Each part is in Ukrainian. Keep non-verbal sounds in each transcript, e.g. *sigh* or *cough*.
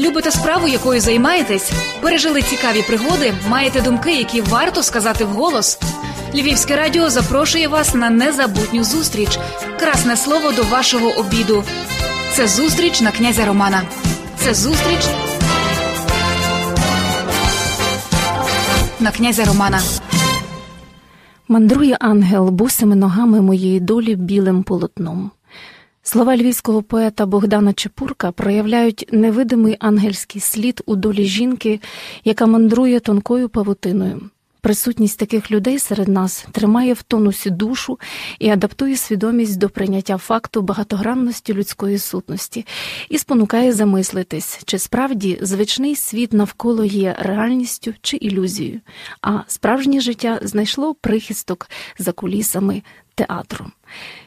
Любите справу, якою займаєтесь? Пережили цікаві пригоди? Маєте думки, які варто сказати вголос? Львівське радіо запрошує вас на незабутню зустріч. Красне слово до вашого обіду. Це зустріч на князя Романа. Це зустріч на князя Романа. Мандрує ангел босими ногами моєї долі білим полотном. Слова львівського поета Богдана Чепурка проявляють невидимий ангельський слід у долі жінки, яка мандрує тонкою павутиною. Присутність таких людей серед нас тримає в тонусі душу і адаптує свідомість до прийняття факту багатогранності людської сутності і спонукає замислитись, чи справді звичний світ навколо є реальністю чи ілюзією, а справжнє життя знайшло прихисток за кулісами театру.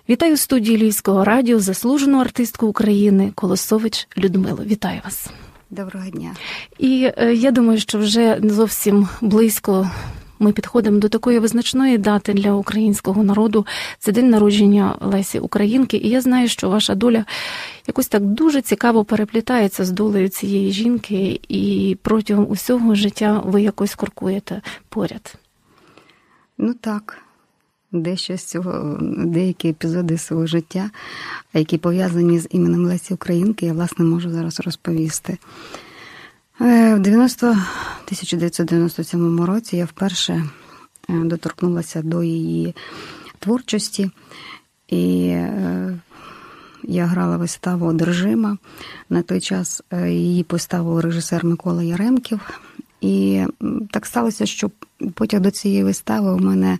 Вітаю в студії Львівського радіо, заслужену артистку України Колосович Людмилу. Вітаю вас. Доброго дня. І е, я думаю, що вже зовсім близько ми підходимо до такої визначної дати для українського народу. Це день народження Лесі Українки. І я знаю, що ваша доля якось так дуже цікаво переплітається з долею цієї жінки, і протягом усього життя ви якось крокуєте поряд. Ну так. Дещо з цього, деякі епізоди свого життя, які пов'язані з іменем Лесі Українки, я власне можу зараз розповісти. Е, в 90, 1997 році я вперше е, доторкнулася до її творчості, і е, я грала виставу Одержима. На той час її поставив режисер Микола Яремків. І так сталося, що потяг до цієї вистави у мене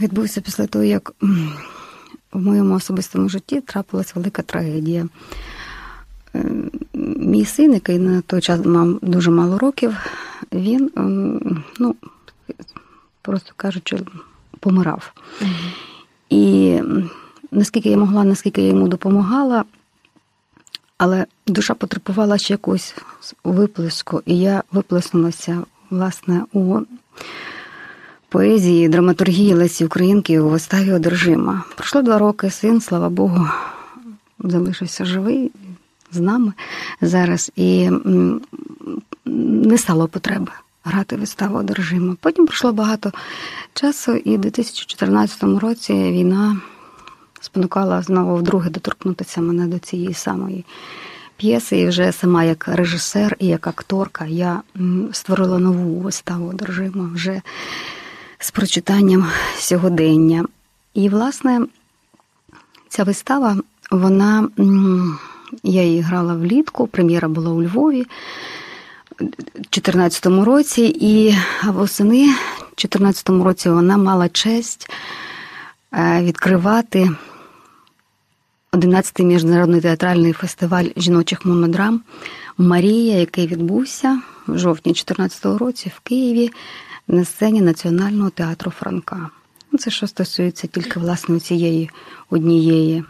відбувся після того, як в моєму особистому житті трапилась велика трагедія. Мій син, який на той час мав дуже мало років, він, ну, просто кажучи, помирав. І наскільки я могла, наскільки я йому допомагала, але душа потребувала ще якогось виплеску, і я виплеснулася, власне, у поезії, драматургії Лесі Українки у виставі одержима. Пройшло два роки, син, слава Богу, залишився живий з нами зараз і не стало потреби грати виставу одержима. Потім пройшло багато часу, і в 2014 році війна спонукала знову вдруге доторкнутися мене до цієї самої. П'єси, і вже сама як режисер і як акторка я створила нову виставу одержима вже з прочитанням сьогодення. І, власне, ця вистава, вона я її грала влітку, прем'єра була у Львові у 2014 році, і восени у 2014 році вона мала честь е, відкривати 11-й міжнародний театральний фестиваль жіночих монодрам Марія, який відбувся в жовтні 2014 році в Києві на сцені Національного театру Франка. Ну, це що стосується тільки власне цієї однієї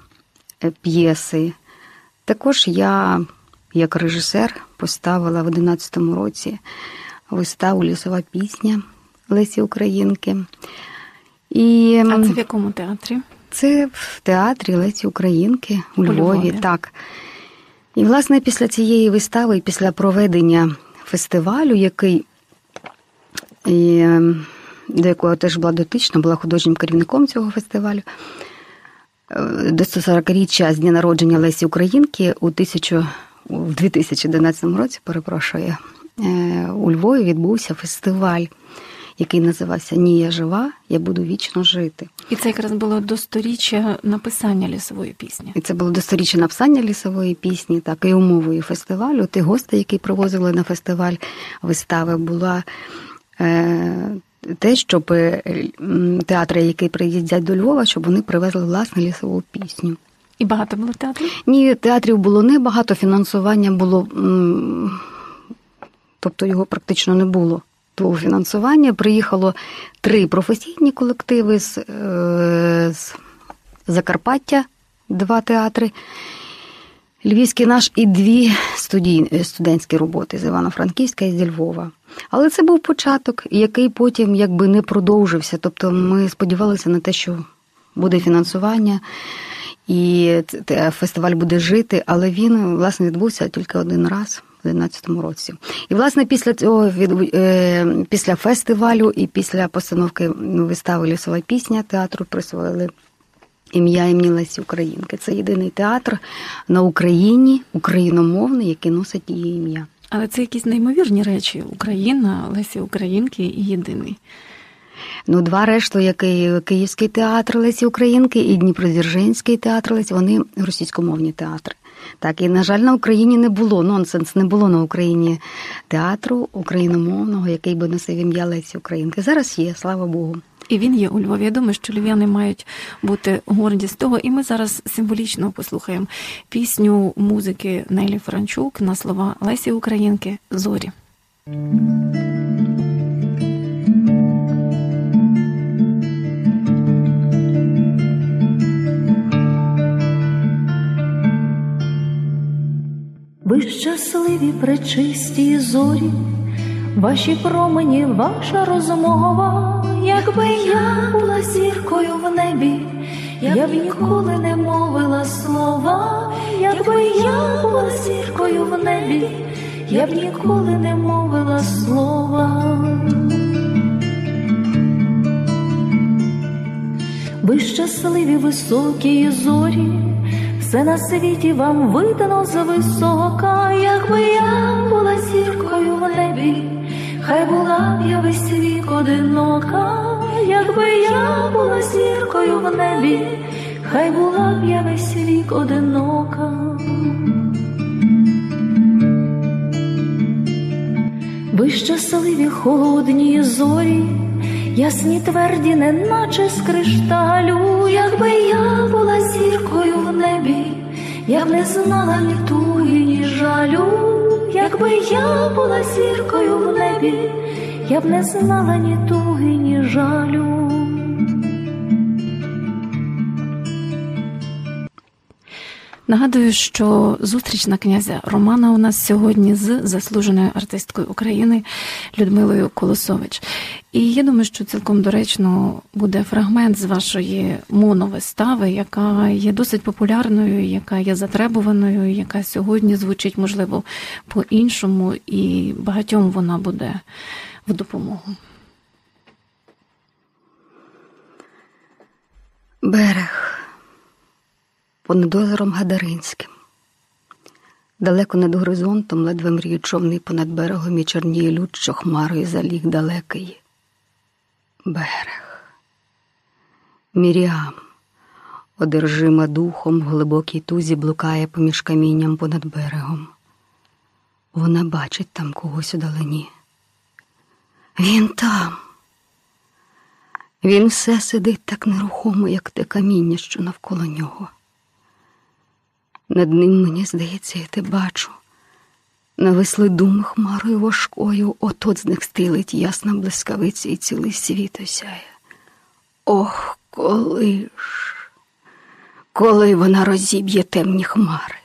е, п'єси. Також я, як режисер, поставила в 11 році виставу Лісова пісня Лесі Українки. І А це в якому театрі? Це в театрі Лесі Українки у, у Львові, Львові. Так. І, власне, після цієї вистави, після проведення фестивалю, який і, ем, до якого теж була дотична, була художнім керівником цього фестивалю до 140-річчя з дня народження Лесі Українки у тисячу у 2011 році, перепрошую, е, у Львові відбувся фестиваль, який називався Ні, я жива, я буду вічно жити. І це якраз було до сторіччя написання лісової пісні. І це було до сторіччя написання лісової пісні, так і умовою фестивалю. Ті гості, які привозили на фестиваль вистави, була. Е, те, щоб е, театри, які приїздять до Львова, щоб вони привезли власне лісову пісню. І багато було театрів? Ні, театрів було не багато, фінансування було, тобто його практично не було. Того фінансування приїхало три професійні колективи з, е, з Закарпаття, два театри. Львівський наш і дві студій, студентські роботи з Івано-Франківська і зі Львова. Але це був початок, який потім якби не продовжився. Тобто ми сподівалися на те, що буде фінансування. і фестиваль буде жити, але він власне відбувся тільки один раз. У 2011 році. І, власне, після цього від е, після фестивалю і після постановки вистави Лісова пісня театру присвоїли ім'я імені Лесі Українки. Це єдиний театр на Україні, україномовний, який носить її ім'я. Але це якісь неймовірні речі. Україна, Лесі Українки і єдиний. Ну, два решту, який Київський театр Лесі Українки і Дніпродзержинський театр Лесі, вони російськомовні театри. Так, і, на жаль, на Україні не було нонсенс, не було на Україні театру україномовного, який би носив ім'я Лесі Українки. Зараз є, слава Богу. І він є у Львові. Я думаю, що львів'яни мають бути горді з того. І ми зараз символічно послухаємо пісню музики Нелі Франчук на слова Лесі Українки Зорі. Щасливі, пречисті зорі, ваші промені, ваша розмова, якби я була зіркою в небі, я б ніколи не мовила слова, якби я була зіркою в небі, я б ніколи не мовила слова. Ви щасливі високі зорі все на світі вам видано зависока, якби я була зіркою в небі, хай була б я весь вік одинока, якби я була зіркою в небі, хай була б я весь вік одинока. Ви щасливі холодні зорі, ясні тверді, неначе з кришталю, якби я була зіркою в небі, я б не знала ні туги, ні жалю, якби я була зіркою в небі, я б не знала ні туги, ні жалю. Нагадую, що зустріч на князя Романа у нас сьогодні з заслуженою артисткою України Людмилою Колосович. І я думаю, що цілком доречно буде фрагмент з вашої моновистави, яка є досить популярною, яка є затребуваною, яка сьогодні звучить, можливо, по-іншому, і багатьом вона буде в допомогу. Берег понад озером Гадаринським. Далеко над горизонтом ледве мріє човний понад берегом і чорніє люд, що хмарою заліг далекий. Берег. Міріам, одержима духом, в глибокій тузі блукає поміж камінням понад берегом. Вона бачить там когось у далині. Він там. Він все сидить так нерухомо, як те каміння, що навколо нього. Над ним, мені здається, я те бачу. Нависли думи хмарою важкою, от з них стилить ясна блискавиця і цілий світ осяє. Ох, коли ж, коли вона розіб'є темні хмари.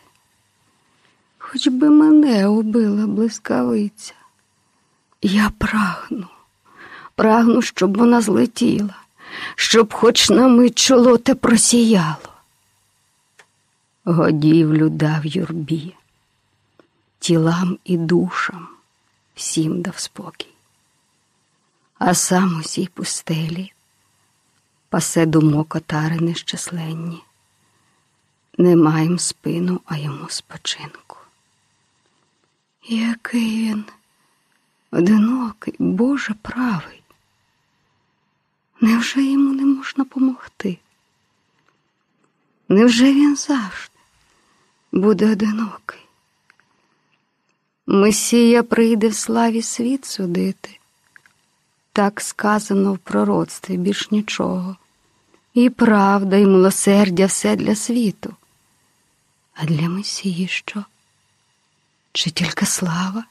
Хоч би мене убила блискавиця. Я прагну, прагну, щоб вона злетіла, щоб хоч на мить чоло те просіяло годівлю дав юрбі, тілам і душам всім дав спокій, а сам усій пустелі пасе думок отари нещасленні, не маєм спину, а йому спочинку. Який він одинокий, Боже правий, невже йому не можна помогти? Невже він завжди буде одинокий? Месія прийде в славі світ судити, так сказано в пророцтві більш нічого, і правда, і милосердя все для світу. А для Месії що? Чи тільки слава?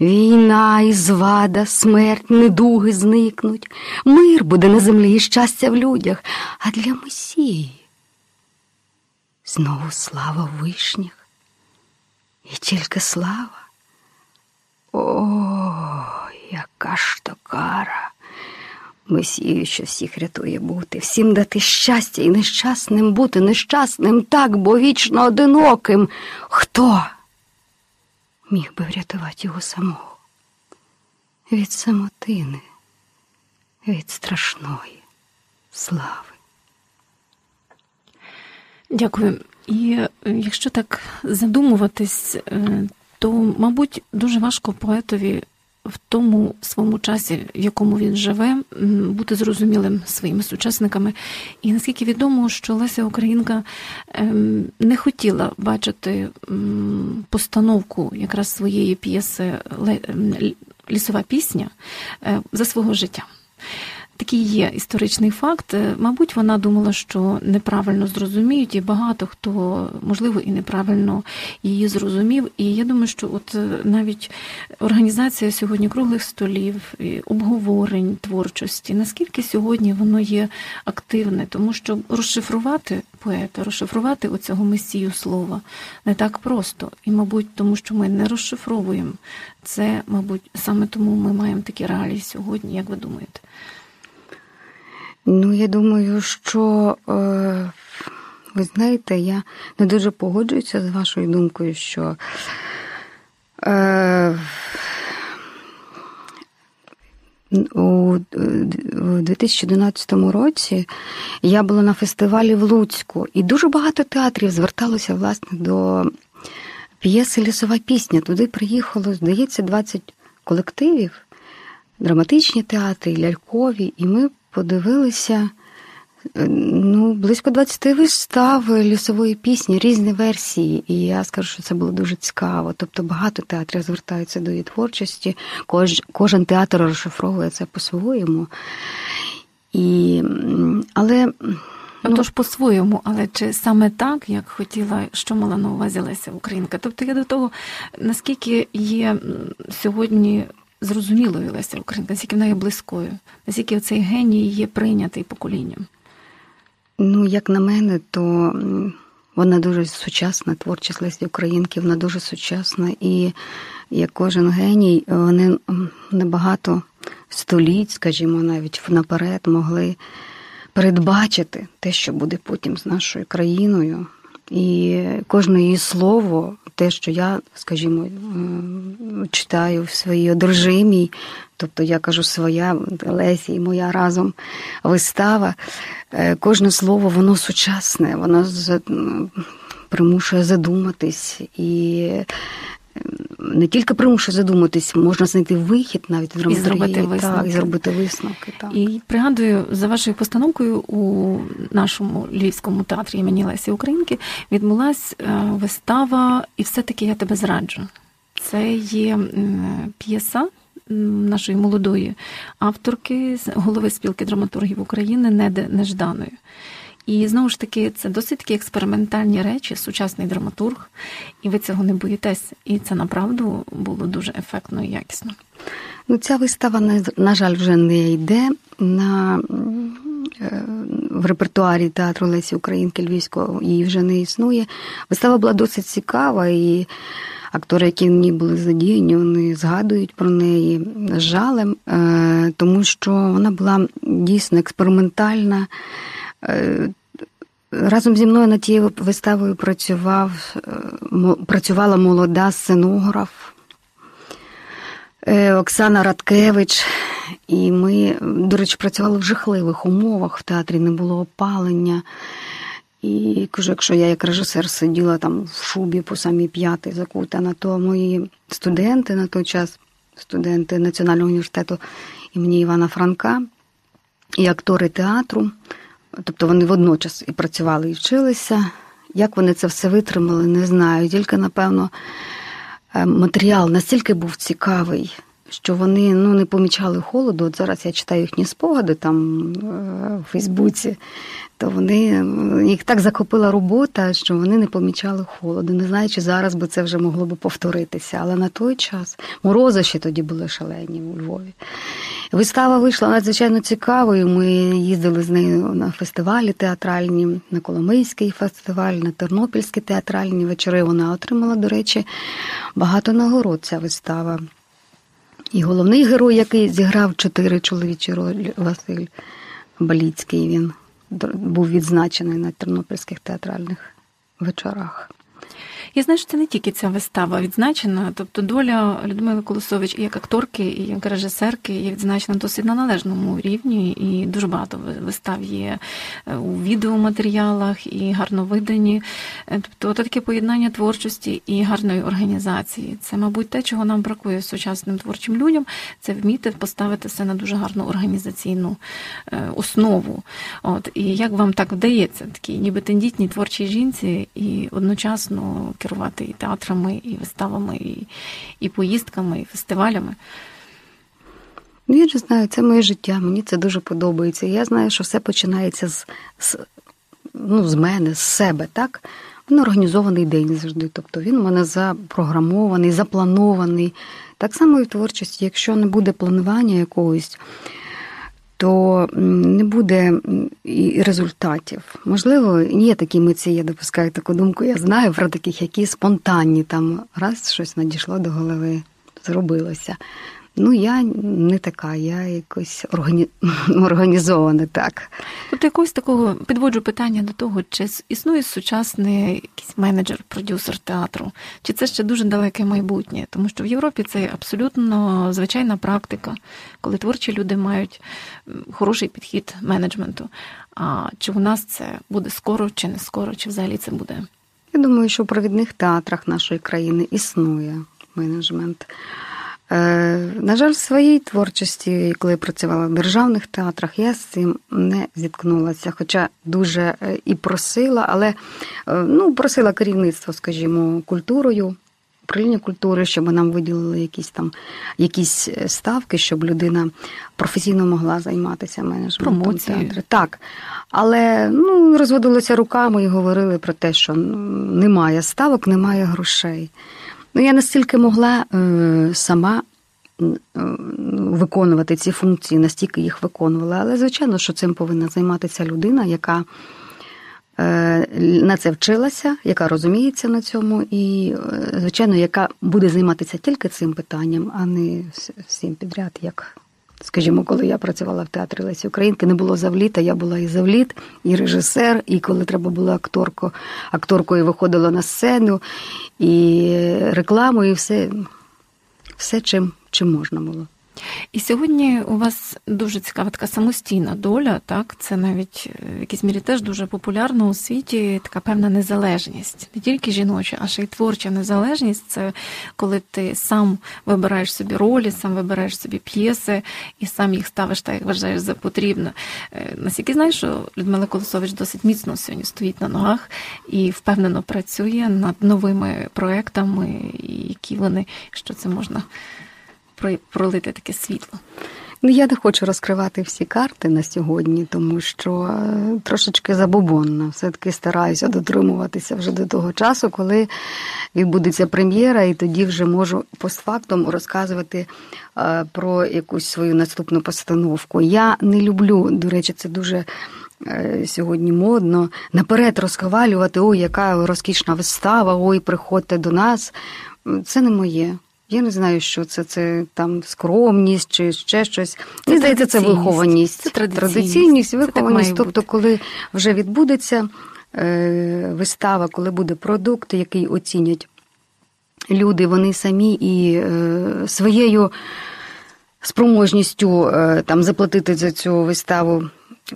Війна і звада, смерть, недуги зникнуть, мир буде на землі і щастя в людях, а для Месії Знову слава в вишніх. І тільки слава. О, яка ж то кара. Месію, що всіх рятує бути, всім дати щастя і нещасним бути, нещасним так, бо вічно одиноким. Хто міг би врятувати його самого? Від самотини, від страшної слави. Дякую. І е, якщо так задумуватись, е, то, мабуть, дуже важко поетові в тому своєму часі, в якому він живе, бути зрозумілим своїми сучасниками. І наскільки відомо, що Леся Українка ем, не хотіла бачити постановку якраз своєї п'єси Лісова пісня е, за свого життя. Такий є історичний факт. Е, мабуть, вона думала, що неправильно зрозуміють, і багато хто, можливо, і неправильно її зрозумів. І я думаю, що от е, навіть організація сьогодні круглих столів, обговорень творчості, наскільки сьогодні воно є активне, тому що розшифрувати поета, розшифрувати оцього месію слова не так просто. І, мабуть, тому що ми не розшифровуємо це, мабуть, саме тому ми маємо такі реалії сьогодні, як ви думаєте? Ну, я думаю, що е, ви знаєте, я не дуже погоджуюся з вашою думкою, що е, у 2011 році я була на фестивалі в Луцьку, і дуже багато театрів зверталося власне до п'єси Лісова пісня. Туди приїхало, здається, 20 колективів, драматичні театри, лялькові, і ми подивилися е, ну, близько 20 вистав лісової пісні, різні версії. І я скажу, що це було дуже цікаво. Тобто багато театрів звертаються до її творчості, Кож, кожен театр розшифровує це по-своєму. І, Але. Ну, Тож по-своєму, але чи саме так, як хотіла, що мала на увазі Леся Українка? Тобто я до того, наскільки є сьогодні зрозумілою Леся Українка, наскільки вона є близькою, наскільки цей геній є прийнятий поколінням? Ну, як на мене, то вона дуже сучасна, творчість Лесі Українки, вона дуже сучасна, і як кожен геній, вони небагато століть, скажімо, навіть наперед могли передбачити те, що буде потім з нашою країною. І кожне її слово, те, що я, скажімо, читаю в своїй одержимій, тобто я кажу своя Лесі і моя разом вистава, е, кожне слово, воно сучасне, воно примушує задуматись. І не тільки примушує задуматись, можна знайти вихід навіть в драматургії, і зробити висновки. Так, і зробити висновки. Так. І пригадую, за вашою постановкою у нашому львівському театрі імені Лесі Українки відбулась е, вистава, і все-таки я тебе зраджу. Це є п'єса. Нашої молодої авторки, голови спілки драматургів України Неде Нежданою. І знову ж таки, це досить такі експериментальні речі, сучасний драматург, і ви цього не боїтесь. І це направду було дуже ефектно і якісно. Ну, ця вистава, на жаль, вже не йде на е, в репертуарі театру Лесі Українки Львівського, її вже не існує. Вистава була досить цікава, і актори, які в ній були задіяні, вони згадують про неї жалем, е, тому що вона була дійсно експериментальна. Разом зі мною над тією виставою працював, е, працювала молода сценограф е, Оксана Радкевич, і ми, до речі, працювали в жахливих умовах. В театрі не було опалення. І кажу, якщо я як режисер сиділа там в шубі по самій п'ятий закутана, то мої студенти на той час, студенти Національного університету імені Івана Франка і актори театру. Тобто вони водночас і працювали, і вчилися. Як вони це все витримали, не знаю. Тільки, напевно, е, матеріал настільки був цікавий, що вони ну, не помічали холоду. От зараз я читаю їхні спогади там е, в Фейсбуці то вони їх так захопила робота, що вони не помічали холоду. Не знаю, чи зараз би це вже могло би повторитися. Але на той час морози ще тоді були шалені у Львові. Вистава вийшла надзвичайно цікавою. Ми їздили з нею на фестивалі театральні, на Коломийський фестиваль, на Тернопільські театральні вечори. Вона отримала, до речі, багато нагород ця вистава. І головний герой, який зіграв чотири чоловічі ролі, Василь Баліцький, він був відзначений на тернопільських театральних вечорах. Я знаю, що це не тільки ця вистава відзначена, тобто доля Людмили Колосович і як акторки, і як режисерки є відзначена досить на належному рівні, і дуже багато вистав є е, у відеоматеріалах і гарно видані. Е, тобто таке поєднання творчості і гарної організації. Це, мабуть, те, чого нам бракує сучасним творчим людям, це вміти поставити все на дуже гарну організаційну е, основу. От і як вам так вдається, такій ніби тендітній творчій жінці, і одночасно керувати і театрами, і виставами, і, і поїздками, і фестивалями. Ну, я не знаю, це моє життя, мені це дуже подобається. Я знаю, що все починається з з, ну, з мене, з себе, так? Він організований день завжди. Тобто він у мене запрограмований, запланований. Так само і в творчості, якщо не буде планування якогось то не буде і результатів. Можливо, є такі митці, я допускаю таку думку. Я знаю про таких, які спонтанні там раз щось надійшло до голови, зробилося. Ну, я не така, я якось органі... *laughs* організована так. Тобто якогось такого підводжу питання до того, чи існує сучасний якийсь менеджер, продюсер театру, чи це ще дуже далеке майбутнє? Тому що в Європі це абсолютно звичайна практика, коли творчі люди мають хороший підхід менеджменту. А чи у нас це буде скоро, чи не скоро, чи взагалі це буде? Я думаю, що в провідних театрах нашої країни існує менеджмент. Е, на жаль, в своїй творчості, коли я працювала в державних театрах, я з цим не зіткнулася. Хоча дуже е, і просила, але е, ну, просила керівництво, скажімо, культурою, управління культури, щоб нам виділили якісь там якісь ставки, щоб людина професійно могла займатися менеджментом театру. Так. Але ну, розводилися руками і говорили про те, що ну, немає ставок, немає грошей. Ну, я настільки могла е, сама е, виконувати ці функції, настільки їх виконувала. Але, звичайно, що цим повинна займатися людина, яка е, на це вчилася, яка розуміється на цьому, і, е, звичайно, яка буде займатися тільки цим питанням, а не всім підряд, як Скажімо, коли я працювала в театрі Лесі Українки, не було завліта, я була і завліт, і режисер, і коли треба було акторко, акторкою виходила на сцену, і рекламу, і все, все чим, чим можна було. І сьогодні у вас дуже цікава така самостійна доля, так це навіть е, в якійсь мірі теж дуже популярна у світі така певна незалежність, не тільки жіноча, а ще й творча незалежність. Це коли ти сам вибираєш собі ролі, сам вибираєш собі п'єси і сам їх ставиш так, як вважаєш за потрібно. Е, наскільки знаєш, що Людмила Колосович досить міцно сьогодні стоїть на ногах і впевнено працює над новими проектами, які вони що це можна пролити таке світло? Ну, я не хочу розкривати всі карти на сьогодні, тому що е, трошечки забобонна. Все-таки стараюся дотримуватися вже до того часу, коли відбудеться прем'єра, і тоді вже можу постфактом розказувати е, про якусь свою наступну постановку. Я не люблю, до речі, це дуже. Е, сьогодні модно наперед розхвалювати, ой, яка розкішна вистава, ой, приходьте до нас. Це не моє. Я не знаю, що це це там скромність чи ще щось. Мені здається, це вихованість, це традиційність, традиційність вихованість. тобто, коли вже відбудеться е, вистава, коли буде продукт, який оцінять люди, вони самі і е, своєю спроможністю е, там заплатити за цю виставу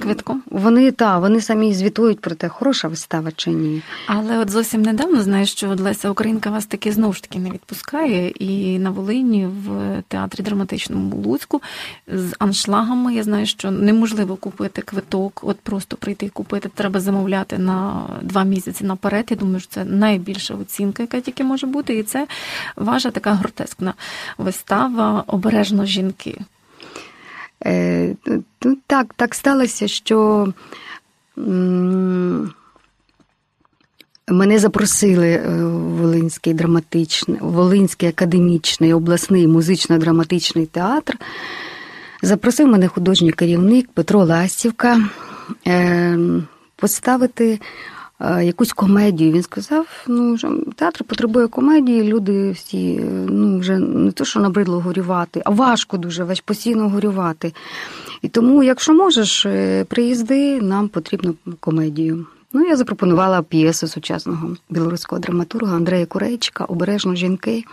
квитком? Вони та вони самі звітують про те, хороша вистава чи ні. Але от зовсім недавно знаєш, що Леся Українка вас таки знову ж таки не відпускає. І на Волині в театрі драматичному Луцьку з аншлагами я знаю, що неможливо купити квиток, от просто прийти і купити. Треба замовляти на два місяці наперед. Я думаю, що це найбільша оцінка, яка тільки може бути. І це ваша така гротескна вистава обережно жінки. Е, ну, Так, так сталося, що мене запросили е, в Волинський драматичний, Волинський академічний обласний музично-драматичний театр. Запросив мене художній керівник Петро Ластівка е, поставити якусь комедію. Він сказав: ну, театр потребує комедії, люди всі ну, вже не то, що набридло горювати, а важко дуже постійно горювати. І тому, якщо можеш, е, приїзди, нам потрібно комедію. Ну, я запропонувала п'єсу сучасного білоруського драматурга Андрея Курейчика Обережно жінки.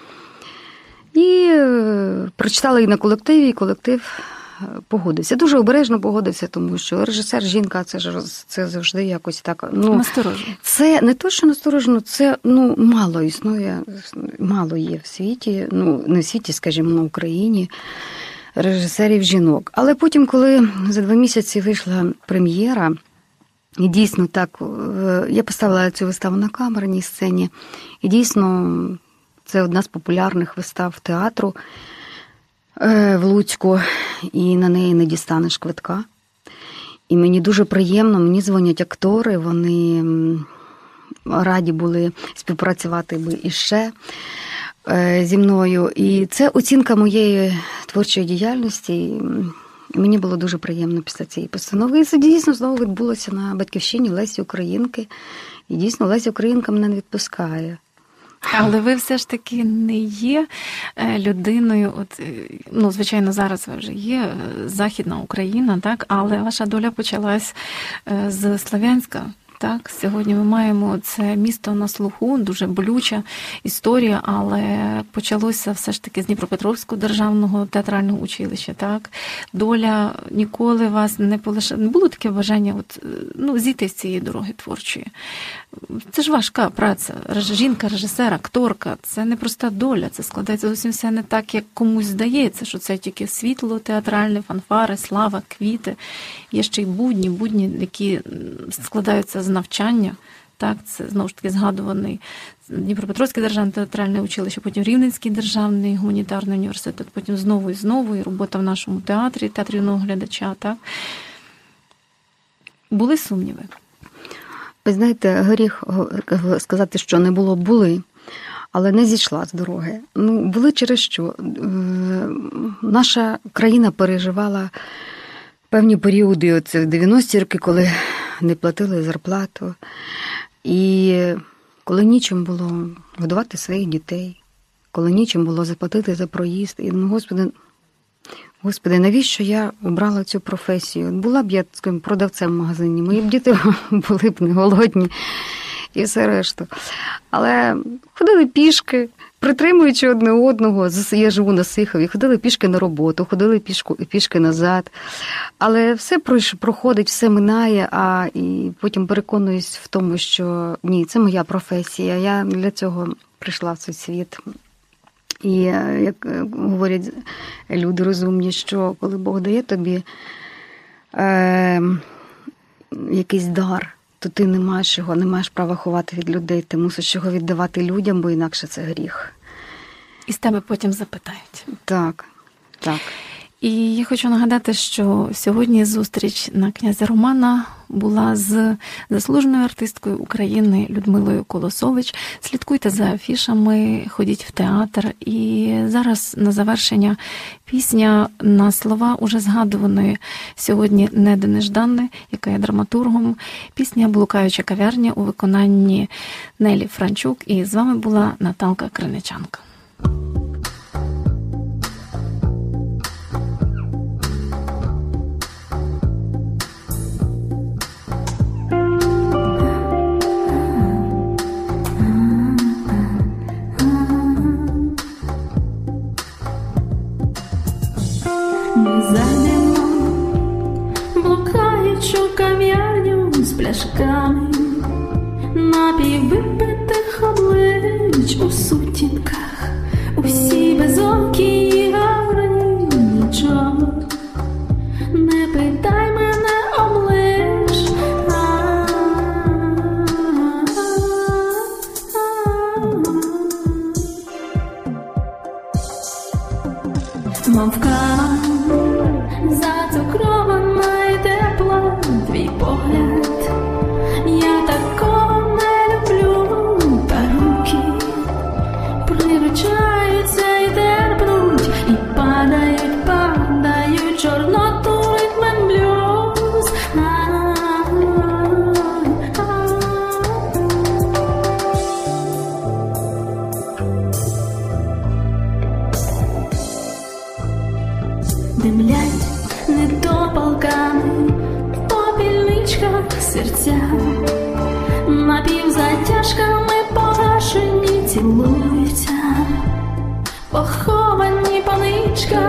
І е, прочитала її на колективі, і колектив е, погодився. Дуже обережно погодився, тому що режисер, жінка це ж це завжди якось так. Ну, Насторожно. Це не то, що насторожно, це ну, мало існує, мало є в світі, ну, не в світі, скажімо, на Україні. Режисерів жінок. Але потім, коли за два місяці вийшла прем'єра, і дійсно так, е, я поставила цю виставу на камерній сцені, і дійсно це одна з популярних вистав театру в Луцьку, і на неї не дістанеш квитка. І мені дуже приємно, мені дзвонять актори, вони раді були співпрацювати би іще е, зі мною. І це оцінка моєї творчої діяльності. Мені було дуже приємно після цієї постанови. І це дійсно знову відбулося на батьківщині Лесі Українки. І дійсно Леся Українка мене не відпускає. Але ви все ж таки не є е, людиною. От е, ну, звичайно, зараз ви вже є е, Західна Україна, так, але ваша доля почалась з Слов'янська. Так, сьогодні ми маємо це місто на слуху, дуже болюча історія, але почалося все ж таки з Дніпропетровського державного театрального училища. Так, доля ніколи вас не полишала. Було таке бажання, от ну зійти з цієї дороги творчої. Це ж важка праця. Жінка, режисер, акторка. Це не проста доля. Це складається зовсім все не так, як комусь здається, що це тільки світло, театральне, фанфари, слава, квіти. Є ще й будні, будні, які складаються з навчання. Так, це знову ж таки згадуваний Дніпропетровське державне театральне училище, потім Рівненський державний гуманітарний університет, потім знову і знову, і робота в нашому театрі, театрі юного глядача. Так. Були сумніви. Ви знаєте, горіх сказати, що не було, були, але не зійшла з дороги. Ну, були через що. Е, наша країна переживала певні періоди, оце в 90-ті роки, коли не платили зарплату, і коли нічим було годувати своїх дітей, коли нічим було заплатити за проїзд. І ну, Господи, Господи, навіщо я обрала цю професію? Була б я скажімо, продавцем в магазині, мої б діти *laughs* були б не голодні і все решту. Але ходили пішки, притримуючи одне одного, я живу на Сихові, ходили пішки на роботу, ходили пішку, пішки назад. Але все проходить, все минає, а і потім переконуюсь в тому, що ні, це моя професія. Я для цього прийшла в цей світ. І е, як е, говорять люди розумні, що коли Бог дає тобі е, якийсь дар, то ти не маєш його, не маєш права ховати від людей, ти мусиш його віддавати людям, бо інакше це гріх. І з тебе потім запитають. Так, так. І я хочу нагадати, що сьогодні зустріч на князя Романа була з заслуженою артисткою України Людмилою Колосович. Слідкуйте за афішами, ходіть в театр. І зараз на завершення пісня на слова уже згадуваної сьогодні Неди Нежданни, яка є драматургом. Пісня Блукаюча кав'ярня у виконанні Нелі Франчук. І з вами була Наталка Криничанка. Мовка. Зацукрована по